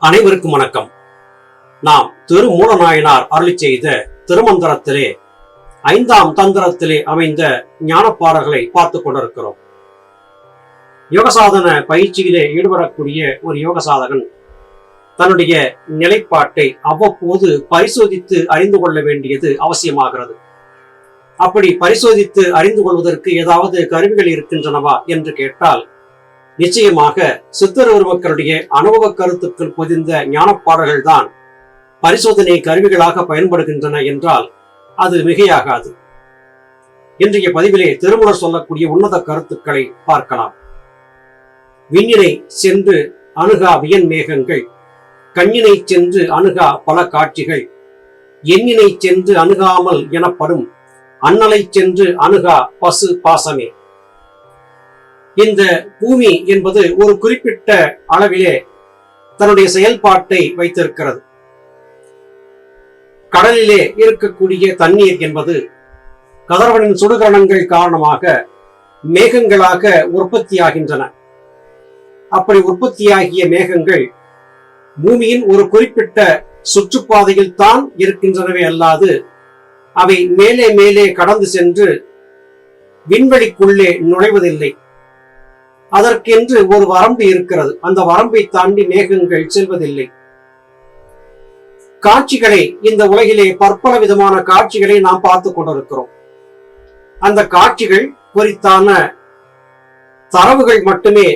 அனைவருக்கும் வணக்கம். நாம் திருமூலநாயனார் அருளி செய்த திருமந்திரத்திலே ஐந்தாம் தந்திரத்திலே அமைந்த ஞானப்பாடல்களை பார்த்து கொண்டிருக்கிறோம். யோகசாதன பயிற்சியிலே ஈடுபடக்கூடிய ஒரு யோகசாதகன் தன்னுடைய நிலைப்பாட்டை அவ்வப்போது பரிசோதித்து அறிந்து கொள்ள வேண்டியது அவசியமாகிறது. அப்படி பரிசோதித்து அறிந்து கொள்வதற்கு ஏதாவது கருவிகள் இருக்கின்றனவா என்று கேட்டால் நிச்சயமாக சித்தர் மக்களுடைய அனுபவ கருத்துக்கள் பொதிந்த ஞானப்பாடல்கள் தான் பரிசோதனை கருவிகளாக பயன்படுகின்றன என்றால் அது மிகையாகாது. இன்றைய பதிவிலே திருமணர் சொல்லக்கூடிய உன்னத கருத்துக்களை பார்க்கலாம். விண்ணினை சென்று அணுகா வியன் மேகங்கள் கண்ணினை சென்று அணுகா பல காட்சிகள் எண்ணினை சென்று அணுகாமல் எனப்படும் அண்ணலை சென்று அணுகா பசு பாசமே. இந்த பூமி என்பது ஒரு குறிப்பிட்ட அளவிலே தன்னுடைய செயல்பாட்டை வைத்திருக்கிறது. கடலிலே இருக்கக்கூடிய தண்ணீர் என்பது கதர்வனின் சுடுகரணங்கள் காரணமாக மேகங்களாக உற்பத்தியாகின்றன. அப்படி உற்பத்தியாகிய மேகங்கள் பூமியின் ஒரு குறிப்பிட்ட சுற்றுப்பாதையில் தான் இருக்கின்றனவே அல்லாது அவை மேலே மேலே கடந்து சென்று விண்வெளிக்குள்ளே நுழைவதில்லை. அதற்கென்று ஒரு வரம்பு இருக்கிறது. அந்த வரம்பை தாண்டி மேகங்கள் செல்வதில்லை. காட்சிகளை இந்த உலகிலே பற்பல விதமான காட்சிகளை நாம் பார்த்து கொண்டிருக்கிறோம். அந்த காட்சிகள் குறித்தான தரவுகள் மட்டுமே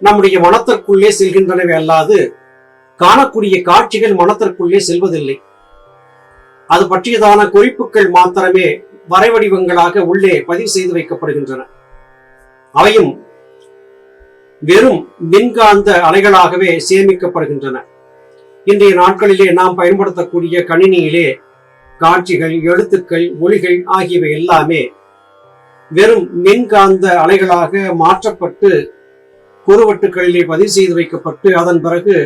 நம்முடைய மனத்திற்குள்ளே செல்கின்றனவே அல்லாது காணக்கூடிய காட்சிகள் மனத்திற்குள்ளே செல்வதில்லை. அது பற்றியதான குறிப்புகள் மாத்திரமே வரைவடிவங்களாக உள்ளே பதிவு செய்து வைக்கப்படுகின்றன. அவையும் வெறும் மின்காந்த அலைகளாகவே சேமிக்கப்படுகின்றன. இன்றைய நாட்களிலே நாம் பயன்படுத்தக்கூடிய கணினியிலே காட்சிகள் எழுத்துக்கள் ஒளிகள் ஆகியவை எல்லாமே வெறும் மின்காந்த அலைகளாக மாற்றப்பட்டு குறுவட்டுகளிலே பதிவு செய்து வைக்கப்பட்டு அதன் பிறகு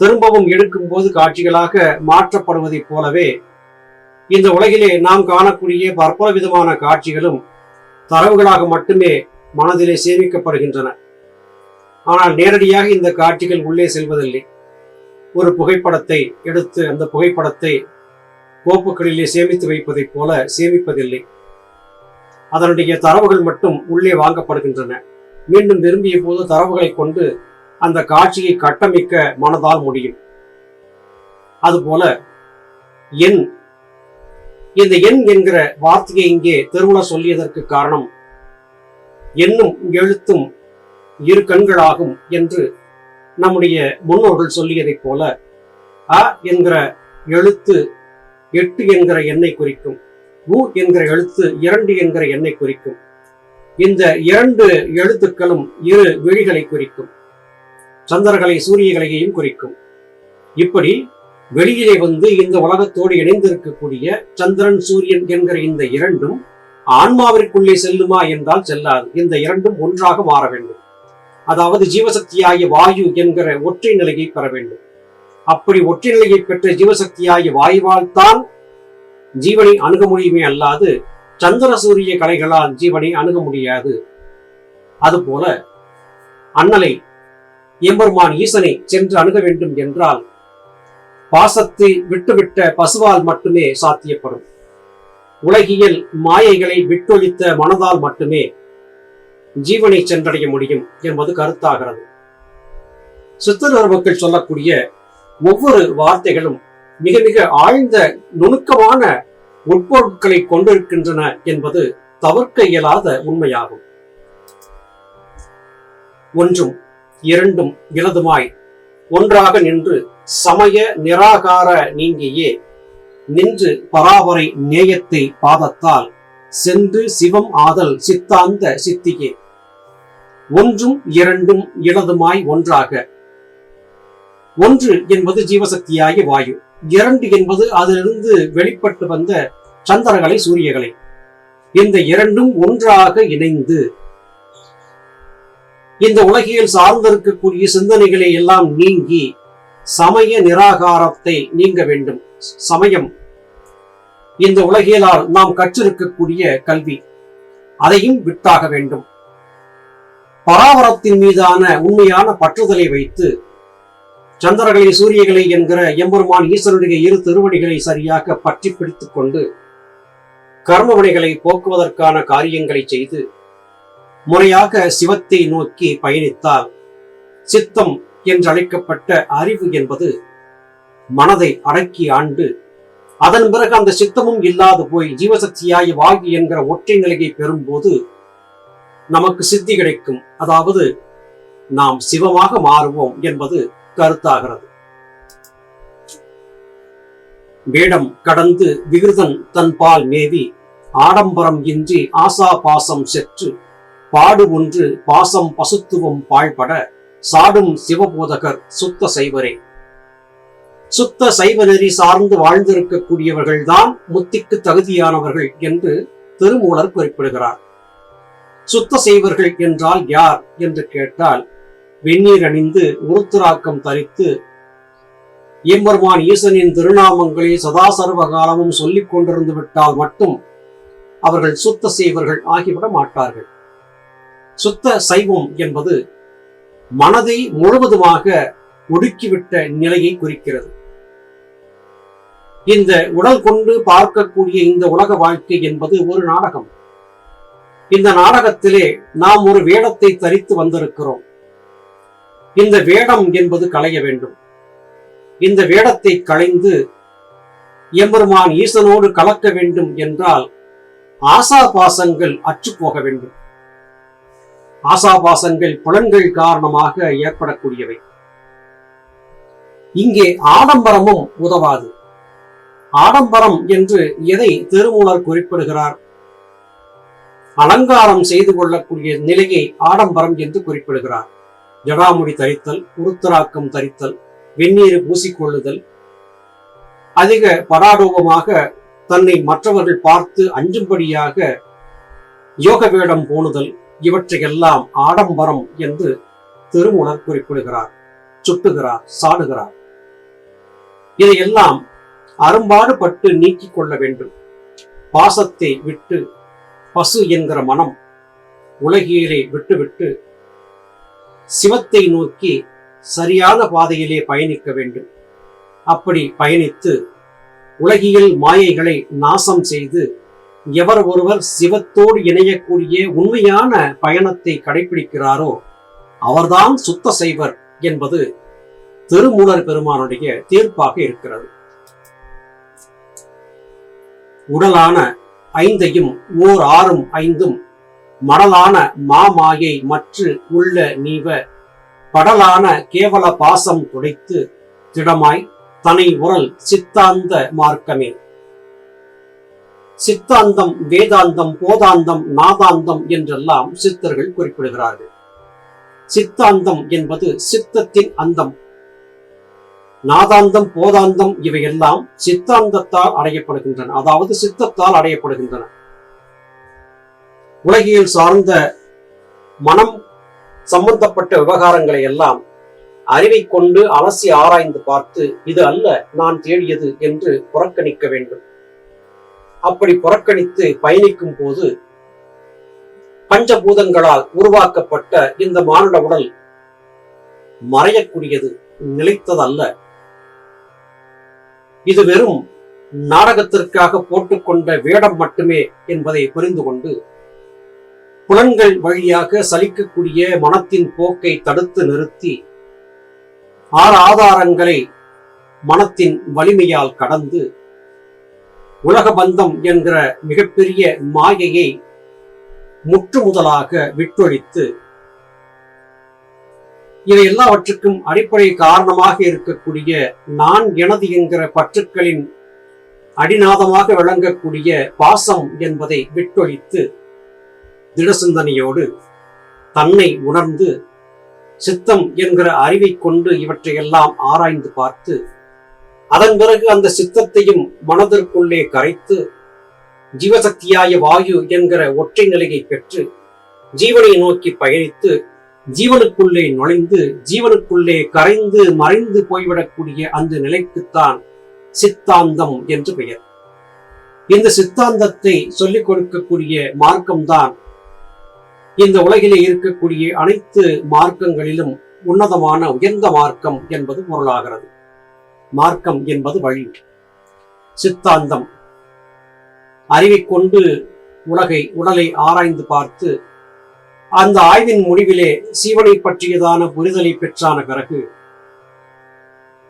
திரும்பவும் எடுக்கும் போது காட்சிகளாக மாற்றப்படுவதைப் போலவே இந்த உலகிலே நாம் காணக்கூடிய பற்பல விதமான காட்சிகளும் தரவுகளாக மட்டுமே மனதிலே சேமிக்கப்படுகின்றன. ஆனால் நேரடியாக இந்த காட்சிகள் உள்ளே செல்வதில்லை. ஒரு புகைப்படத்தை எடுத்து அந்த புகைப்படத்தை கோப்புகளிலே சேமித்து வைப்பதைப் போல சேமிப்பதில்லை. அதனுடைய தரவுகள் மட்டும் உள்ளே வாங்கப்படுகின்றன. மீண்டும் விரும்பிய போது தரவுகளை கொண்டு அந்த காட்சியை கட்டமைக்க மனதால் முடியும். அதுபோல எண் இந்த எண் என்கிற வார்த்தையை இங்கே திருமண சொல்லியதற்கு காரணம் எண்ணும் எழுத்தும் இரு கண்களாகும் என்று நம்முடைய முன்னோர்கள் சொல்லியதைப் போல அ என்கிற எழுத்து எட்டு என்கிற எண்ணை குறிக்கும் உ என்கிற எழுத்து இரண்டு என்கிற எண்ணை குறிக்கும். இந்த இரண்டு எழுத்துக்களும் இரு விழிகளை குறிக்கும். சந்திரகலை சூரியகலையையும் குறிக்கும். இப்படி வெளியிலே வந்து இந்த உலகத்தோடு இணைந்திருக்கக்கூடிய சந்திரன் சூரியன் என்கிற இந்த இரண்டும் ஆன்மாவிற்குள்ளே செல்லுமா என்றால் செல்லாது. இந்த இரண்டும் ஒன்றாக மாற வேண்டும். அதாவது ஜீவசக்தியாகிய வாயு என்கிற ஒற்றை நிலையை பெற வேண்டும். அப்படி ஒற்றை நிலையை பெற்ற ஜீவசக்தியாகிய வாயுவால் தான் ஜீவனை அணுக முடியுமே அல்லாது சந்திர சூரிய கலைகளால் ஜீவனை அணுக முடியாது. அதுபோல அண்ணலை எம்பெருமான் ஈசனை சென்று அணுக வேண்டும் என்றால் பாசத்தை விட்டுவிட்ட பசுவால் மட்டுமே சாத்தியப்படும். உலகியல் மாயைகளை விட்டொழித்த மனதால் மட்டுமே ஜீவனை சென்றடைய முடியும் என்பது கருத்தாகிறது. சித்தர் மக்கள் சொல்லக்கூடிய ஒவ்வொரு வார்த்தைகளும் மிக மிக ஆழ்ந்த நுணுக்கமான உட்பொருட்களை கொண்டிருக்கின்றன என்பது தவிர்க்க இயலாத உண்மையாகும். ஒன்றும் இரண்டும் இலதுமாய் ஒன்றாக நின்று சமய நிராகார நீங்கியே நின்று பராபரை நேயத்தை பாதத்தால் சென்று சிவம் ஆதல் சித்தாந்த சித்தியே. ஒன்றும் இரண்டும் இலதுமாய் ஒன்றாக. ஒன்று என்பது ஜீவசக்தியாகிய வாயு இரண்டு என்பது அதிலிருந்து வெளிப்பட்டு வந்த சந்திரகலை சூரியகலை. இந்த இரண்டும் ஒன்றாக இணைந்து இந்த உலகியல் சார்ந்திருக்கக்கூடிய சிந்தனைகளை எல்லாம் நீங்கி சமய நிராகாரத்தை நீங்க வேண்டும். சமயம் இந்த உலகியலால் நாம் கற்றிருக்கக்கூடிய கல்வி அதையும் விட்டாக வேண்டும். பராவரத்தின் மீதான உண்மையான பற்றுதலை வைத்து சந்திரகளை சூரியகளை என்கிற எம்பெருமான் ஈஸ்வரனுடைய இரு திருவடிகளை சரியாக பற்றி பிடித்துக் கொண்டு கர்மவினைகளை போக்குவதற்கான காரியங்களை செய்து முறையாக சிவத்தை நோக்கி பயணித்தால் சித்தம் என்றழைக்கப்பட்ட அறிவு என்பது மனதை அடக்கி ஆண்டு அதன் பிறகு அந்த சித்தமும் இல்லாது போய் ஜீவசக்தியாய் வாகி என்கிற ஒற்றை நிலையை பெறும்போது நமக்கு சித்தி கிடைக்கும். அதாவது நாம் சிவமாக மாறுவோம் என்பது கருத்தாகிறது. வேடம் கடந்து விகிருதன் தன் பால் மேவி ஆடம்பரம் இன்றி ஆசா பாசம் செற்று பாடு ஒன்று பாசம் பசுத்துவம் பாழ்பட சாடும் சிவபோதகர் சுத்த சைவரே. சுத்த சைவ நெறி சார்ந்து வாழ்ந்திருக்கக்கூடியவர்கள்தான் முத்திக்கு தகுதியானவர்கள் என்று திருமூலர் குறிப்பிடுகிறார். சுத்த செய்வர்கள் என்றால் யார் என்று கேட்டால் வெந்நீர் அணிந்து உருத்துராக்கம் தரித்து எம்பெருமான் ஈசனின் திருநாமங்களை சதா சர்வ காலமும் சொல்லிக் கொண்டிருந்து விட்டால் மட்டும் அவர்கள் சுத்த செய்வர்கள் ஆகிவிட மாட்டார்கள். சுத்த சைவம் என்பது மனதை முழுவதுமாக ஒடுக்கிவிட்ட நிலையை குறிக்கிறது. இந்த உடல் கொண்டு பார்க்கக்கூடிய இந்த உலக வாழ்க்கை என்பது ஒரு நாடகம். இந்த நாடகத்திலே நாம் ஒரு வேடத்தை தரித்து வந்திருக்கிறோம். இந்த வேடம் என்பது களைய வேண்டும். இந்த வேடத்தை களைந்து எம்பெருமான் ஈசனோடு கலக்க வேண்டும் என்றால் ஆசா பாசங்கள் அற்று போக வேண்டும். ஆசாபாசங்கள் புலன்கள் காரணமாக ஏற்படக்கூடியவை. இங்கே ஆடம்பரமும் உதவாது. ஆடம்பரம் என்று எதை திருமூலர் குறிப்பிடுகிறார்? அலங்காரம் செய்து கொள்ளக்கூடிய நிலையை ஆடம்பரம் என்று குறிப்பிடுகிறார். ஜடாமுடி தரித்தல் உருத்தராக்கம் தரித்தல் வெந்நீர் பூசிக்கொள்ளுதல் அதிக படாடோபமாக தன்னை மற்றவர்கள் பார்த்து அஞ்சும்படியாக யோக வேடம் போணுதல் இவற்றையெல்லாம் ஆடம்பரம் என்று திருமூலர் குறிப்பிடுகிறார் சுட்டுகிறார் சாடுகிறார். இதையெல்லாம் அரும்பாடுபட்டு நீக்கிக் கொள்ள வேண்டும். பாசத்தை விட்டு பசு என்கிற மனம் உலகியலை விட்டுவிட்டு சிவத்தை நோக்கி சரியான பாதையிலே பயணிக்க வேண்டும். அப்படி பயணித்து உலகியல் மாயைகளை நாசம் செய்து எவர் ஒருவர் சிவத்தோடு இணையக்கூடிய உண்மையான பயணத்தை கடைபிடிக்கிறாரோ அவர்தான் சுத்த செய்வர் என்பது திருமூலர் பெருமானுடைய தீர்ப்பாக இருக்கிறது. உடலான ஐந்தையும் ஓர் ஆறும் ஐந்தும் மடலான மாமாயை மற்று உள்ள நீவ படலான கேவல பாசம் துடைத்து திடமாய் தனை உரல் சித்தாந்த மார்க்கமே. சித்தாந்தம் வேதாந்தம் போதாந்தம் நாதாந்தம் என்றெல்லாம் சித்தர்கள் குறிப்பிடுகிறார்கள். சித்தாந்தம் என்பது சித்தத்தின் அந்தம் நாதாந்தம் போதாந்தம் இவையெல்லாம் சித்தாந்தத்தால் அடையப்படுகின்றன. அதாவது சித்தத்தால் அடையப்படுகின்றன. உலகியல் சார்ந்த மனம் சம்பந்தப்பட்ட விவகாரங்களை எல்லாம் அறிவை கொண்டு அலசி ஆராய்ந்து பார்த்து இது அல்ல நான் தேடியது என்று புறக்கணிக்க வேண்டும். அப்படி புறக்கணித்து பயணிக்கும் போது பஞ்சபூதங்களால் உருவாக்கப்பட்ட இந்த மானுட உடல் மறையக்கூடியது நிலைத்ததல்ல. இது வெறும் நாடகத்திற்காக போட்டுக்கொண்ட வேடம் மட்டுமே என்பதை புரிந்து கொண்டு புலன்கள் வழியாக சலிக்கக்கூடிய மனத்தின் போக்கை தடுத்து நிறுத்தி ஆறு ஆதாரங்களை மனத்தின் வலிமையால் கடந்து உலக பந்தம் என்கிற மிகப்பெரிய மாயையை முற்று முதலாக விட்டொழித்து இவை எல்லாவற்றுக்கும் அடிப்படை காரணமாக இருக்கக்கூடிய நான் எனது என்கிற பற்றுக்களின் அடிநாதமாக விளங்கக்கூடிய பாசம் என்பதை விட்டொழித்து திடசிந்தனையோடு தன்னை உணர்ந்து சித்தம் என்கிற அறிவை கொண்டு இவற்றையெல்லாம் ஆராய்ந்து பார்த்து அதன் பிறகு அந்த சித்தத்தையும் மனதிற்குள்ளே கரைத்து ஜீவசக்தியாய வாயு என்கிற ஒற்றை நிலையை பெற்று ஜீவனை நோக்கி பயணித்து ஜீவனுக்குள்ளே நுழைந்து ஜீவனுக்குள்ளே கரைந்து மறைந்து போய்விடக்கூடிய அந்த நிலைக்குத்தான் சித்தாந்தம் என்று பெயர். இந்த சித்தாந்தத்தை சொல்லிக் கொடுக்கக்கூடிய மார்க்கம்தான் இந்த உலகிலே இருக்கக்கூடிய அனைத்து மார்க்கங்களிலும் உன்னதமான உயர்ந்த மார்க்கம் என்பது பொருளாகிறது. மார்க்கம் என்பது வழி சித்தாந்தம். அறிவை கொண்டு உலகை உடலை ஆராய்ந்து பார்த்து அந்த ஆய்வின் முடிவிலே சீவனை பற்றியதான புரிதலை பெற்றான பிறகு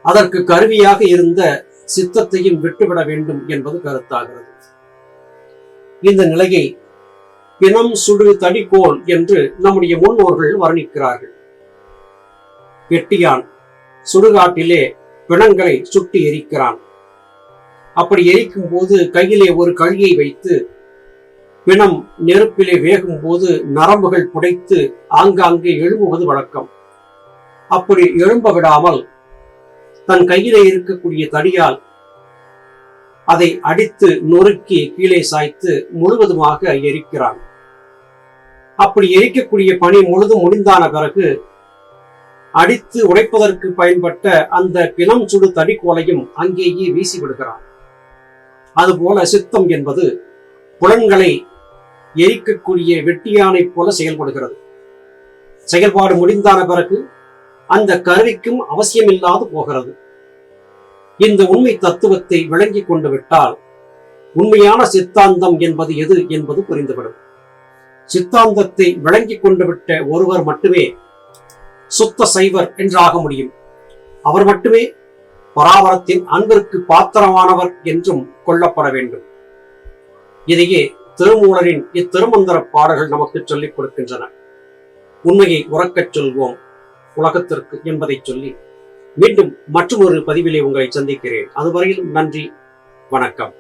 அதற்கு கருவியாக இருந்த சித்தத்தையும் விட்டுவிட வேண்டும் என்பது கருத்தாகிறது. இந்த நிலையை பிணம் சுடு தடிக்கோள் என்று நம்முடைய முன்னோர்கள் வர்ணிக்கிறார்கள். வெட்டியான் சுடுகாட்டிலே பிணங்களை சுட்டி எரிக்கிறான். அப்படி எரிக்கும் போது கையிலே ஒரு கழியை வைத்து பிணம் நெருப்பிலே வேகும் போது நரம்புகள் புடைத்து ஆங்காங்கே எழும்புவது வழக்கம். அப்படி எழும்ப விடாமல் தன் கையிலே இருக்கக்கூடிய தடியால் அதை அடித்து நொறுக்கி கீழே சாய்த்து முழுவதுமாக எரிக்கிறான். அப்படி எரிக்கக்கூடிய பணி முழுதும் முடிந்தான பிறகு அடித்து உடைப்பதற்கு பயன்பட்ட அந்த பிணம் சுடு தடிக்கோலையும் அங்கேயே வீசி விடுகிறான் அதுபோல சித்தம் என்பது புலன்களை எரிக்கக்கூடிய வெட்டியானைப் போல செயல்படுகிறது. செயல்பாடு முடிந்தான பிறகு அந்த கருவிக்கும் அவசியமில்லாது போகிறது. இந்த உண்மை தத்துவத்தை விளங்கிக் கொண்டு விட்டால் உண்மையான சித்தாந்தம் என்பது எது என்பது புரிந்துவிடும். சித்தாந்தத்தை விளங்கிக் கொண்டு விட்ட ஒருவர் மட்டுமே சுத்த சைவர் என்றாக முடியும். அவர் மட்டுமே பராபரத்தின் அன்பிற்கு பாத்திரமானவர் என்றும் கொள்ளப்பட வேண்டும். இதையே திருமூலரின் இத்திருமந்திர பாடல்கள் நமக்கு சொல்லிக் கொடுக்கின்றன. உண்மையை உறக்கச் சொல்வோம் உலகத்திற்கு என்பதை சொல்லி மீண்டும் மற்றொரு பதிவிலே உங்களை சந்திக்கிறேன். அதுவரையிலும் நன்றி வணக்கம்.